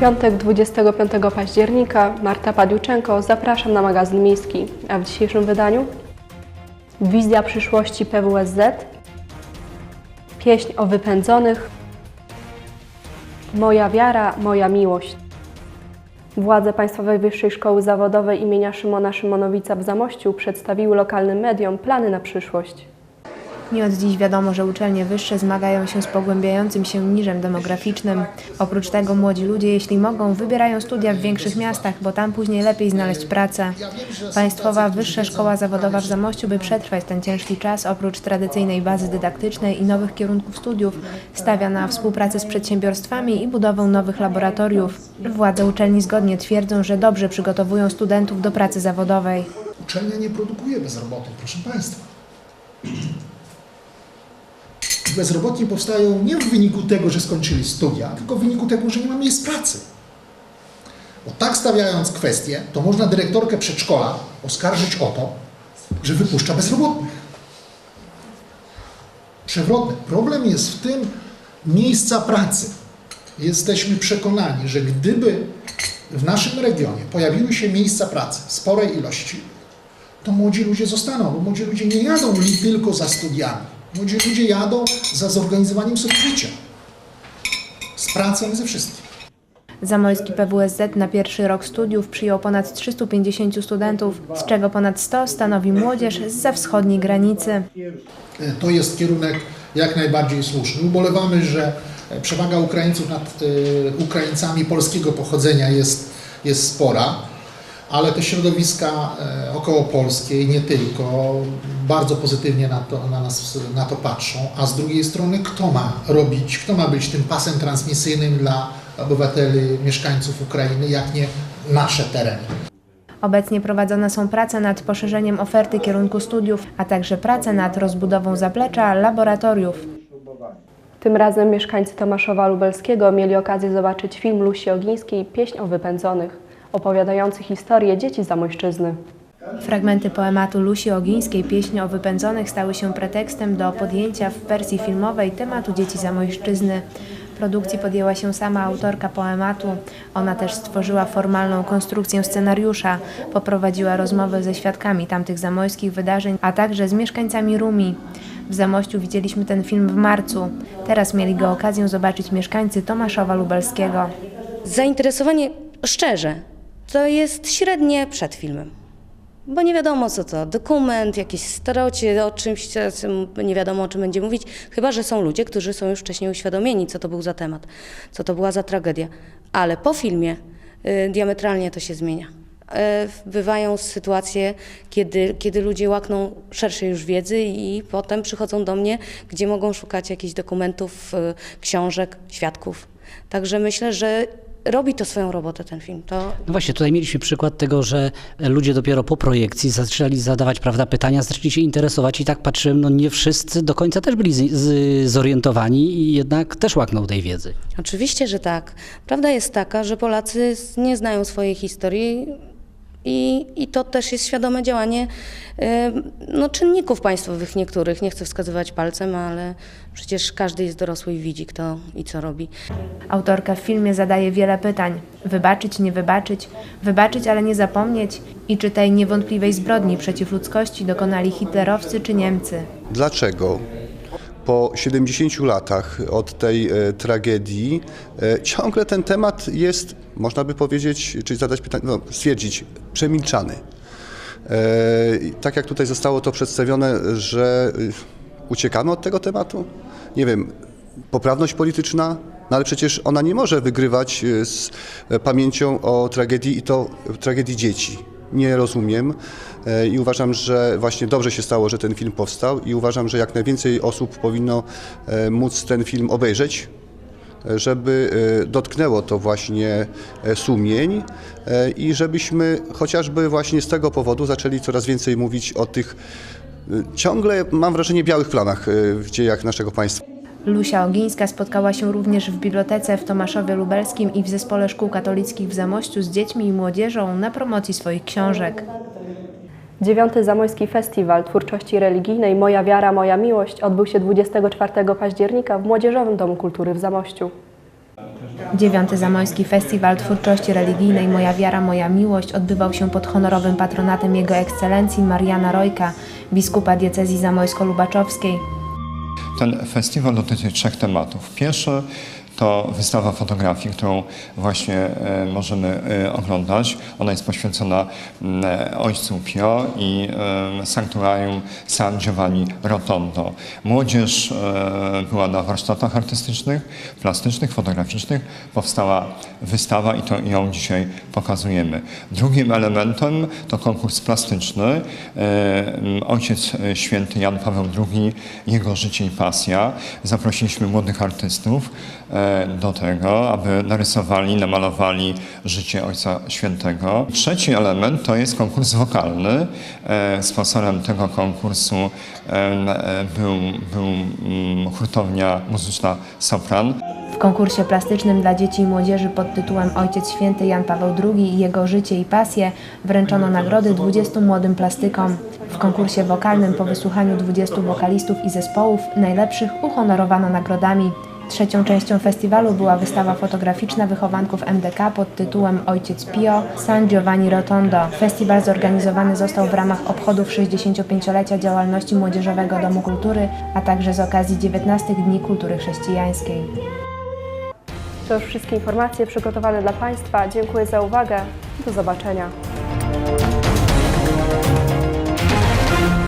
Piątek 25 października Marta Padiuczenko zapraszam na magazyn miejski, a w dzisiejszym wydaniu wizja przyszłości PWSZ, pieśń o wypędzonych, moja wiara, moja miłość. Władze Państwowej Wyższej Szkoły Zawodowej imienia Szymona Szymonowica w Zamościu przedstawiły lokalnym mediom plany na przyszłość. Nie od dziś wiadomo, że uczelnie wyższe zmagają się z pogłębiającym się niżem demograficznym. Oprócz tego młodzi ludzie, jeśli mogą, wybierają studia w większych miastach, bo tam później lepiej znaleźć pracę. Państwowa Wyższa Szkoła Zawodowa w Zamościu, by przetrwać ten ciężki czas, oprócz tradycyjnej bazy dydaktycznej i nowych kierunków studiów, stawia na współpracę z przedsiębiorstwami i budowę nowych laboratoriów. Władze uczelni zgodnie twierdzą, że dobrze przygotowują studentów do pracy zawodowej. Uczelnia nie produkuje bezrobotnych, proszę Państwa. Bezrobotni powstają nie w wyniku tego, że skończyli studia, tylko w wyniku tego, że nie ma miejsc pracy. Bo tak stawiając kwestię, to można dyrektorkę przedszkola oskarżyć o to, że wypuszcza bezrobotnych. Przewrotne. Problem jest w tym miejsca pracy. Jesteśmy przekonani, że gdyby w naszym regionie pojawiły się miejsca pracy w sporej ilości, to młodzi ludzie zostaną, bo młodzi ludzie nie jadą tylko za studiami. Młodzi ludzie jadą za zorganizowaniem sobie życia. Z pracą i ze wszystkim. Zamojski PWSZ na pierwszy rok studiów przyjął ponad 350 studentów, z czego ponad 100 stanowi młodzież zza wschodniej granicy. E, To jest kierunek jak najbardziej słuszny. Ubolewamy, że przewaga Ukraińców nad e, Ukraińcami polskiego pochodzenia jest, jest spora, ale te środowiska e, okołopolskie i nie tylko bardzo pozytywnie na to, na, nas, na to patrzą, a z drugiej strony kto ma robić, kto ma być tym pasem transmisyjnym dla obywateli, mieszkańców Ukrainy, jak nie nasze tereny. Obecnie prowadzone są prace nad poszerzeniem oferty kierunku studiów, a także prace nad rozbudową zaplecza laboratoriów. Tym razem mieszkańcy Tomaszowa Lubelskiego mieli okazję zobaczyć film Lusi Ogińskiej Pieśń o wypędzonych, opowiadający historię dzieci Zamojszczyzny. Fragmenty poematu Lusi Ogińskiej Pieśń o wypędzonych stały się pretekstem do podjęcia w wersji filmowej tematu dzieci zamojszczyzny. Produkcji podjęła się sama autorka poematu. Ona też stworzyła formalną konstrukcję scenariusza, poprowadziła rozmowy ze świadkami tamtych zamojskich wydarzeń, a także z mieszkańcami Rumi. W Zamościu widzieliśmy ten film w marcu. Teraz mieli go okazję zobaczyć mieszkańcy Tomaszowa Lubelskiego. Zainteresowanie, szczerze, to jest średnie przed filmem. Bo nie wiadomo co to, dokument, jakieś starocie o czymś, nie wiadomo o czym będzie mówić, chyba że są ludzie, którzy są już wcześniej uświadomieni, co to był za temat, co to była za tragedia. Ale po filmie y, diametralnie to się zmienia. Y, bywają sytuacje, kiedy, kiedy ludzie łakną szerszej już wiedzy i potem przychodzą do mnie, gdzie mogą szukać jakichś dokumentów, y, książek, świadków. Także myślę, że robi to swoją robotę ten film. To No właśnie, tutaj mieliśmy przykład tego, że ludzie dopiero po projekcji zaczęli zadawać prawda, pytania, zaczęli się interesować i tak patrzyłem, no nie wszyscy do końca też byli z, z, zorientowani i jednak też łaknął tej wiedzy. Oczywiście, że tak. Prawda jest taka, że Polacy nie znają swojej historii i, i to też jest świadome działanie e, no, czynników państwowych niektórych. Nie chcę wskazywać palcem, ale przecież każdy jest dorosły i widzi kto i co robi. Autorka w filmie zadaje wiele pytań. Wybaczyć, nie wybaczyć, wybaczyć, ale nie zapomnieć i czy tej niewątpliwej zbrodni przeciw ludzkości dokonali hitlerowcy czy Niemcy. Dlaczego po 70 latach od tej e, tragedii e, ciągle ten temat jest, można by powiedzieć, czyli zadać pytanie, no, stwierdzić, przemilczany? E, tak jak tutaj zostało to przedstawione, że y, uciekamy od tego tematu? Nie wiem, poprawność polityczna? No ale przecież ona nie może wygrywać y, z e, pamięcią o tragedii i to tragedii dzieci. Nie rozumiem e, i uważam, że właśnie dobrze się stało, że ten film powstał i uważam, że jak najwięcej osób powinno e, móc ten film obejrzeć, e, żeby e, dotknęło to właśnie e, sumień e, i żebyśmy chociażby właśnie z tego powodu zaczęli coraz więcej mówić o tych ciągle, mam wrażenie, białych plamach e, w dziejach naszego państwa. Lusia Ogińska spotkała się również w bibliotece w Tomaszowie Lubelskim i w Zespole Szkół Katolickich w Zamościu z dziećmi i młodzieżą na promocji swoich książek. Dziewiąty Zamojski Festiwal Twórczości Religijnej Moja Wiara, Moja Miłość odbył się 24 października w Młodzieżowym Domu Kultury w Zamościu. Dziewiąty Zamojski Festiwal Twórczości Religijnej Moja Wiara, Moja Miłość odbywał się pod honorowym patronatem Jego Ekscelencji Mariana Rojka, biskupa diecezji zamojsko-lubaczowskiej. Ten festiwal dotyczy trzech tematów. Pierwszy to wystawa fotografii, którą właśnie e, możemy e, oglądać. Ona jest poświęcona e, Ojcu Pio i Sanktuarium San Giovanni Rotondo. Młodzież była na warsztatach artystycznych, plastycznych, fotograficznych. Powstała wystawa i to ją dzisiaj pokazujemy. Drugim elementem to konkurs plastyczny. Ojciec święty Jan Paweł II, jego życie i pasja. Zaprosiliśmy młodych artystów do tego, aby narysowali, namalowali życie Ojca Świętego. Trzeci element to jest konkurs wokalny. E, Sponsorem tego konkursu em, e, był, był hurtownia muzyczna Sopran. W konkursie plastycznym dla dzieci i młodzieży pod tytułem Ojciec Święty Jan Paweł II i jego życie i pasje wręczono nagrody 20 młodym plastykom. W konkursie wokalnym po wysłuchaniu 20 wokalistów i zespołów najlepszych uhonorowano nagrodami. Trzecią częścią festiwalu była wystawa fotograficzna wychowanków MDK pod tytułem Ojciec Pio San Giovanni Rotondo. Festiwal zorganizowany został w ramach obchodów 65-lecia działalności Młodzieżowego Domu Kultury, a także z okazji 19 Dni Kultury Chrześcijańskiej. To już wszystkie informacje przygotowane dla Państwa. Dziękuję za uwagę. Do zobaczenia.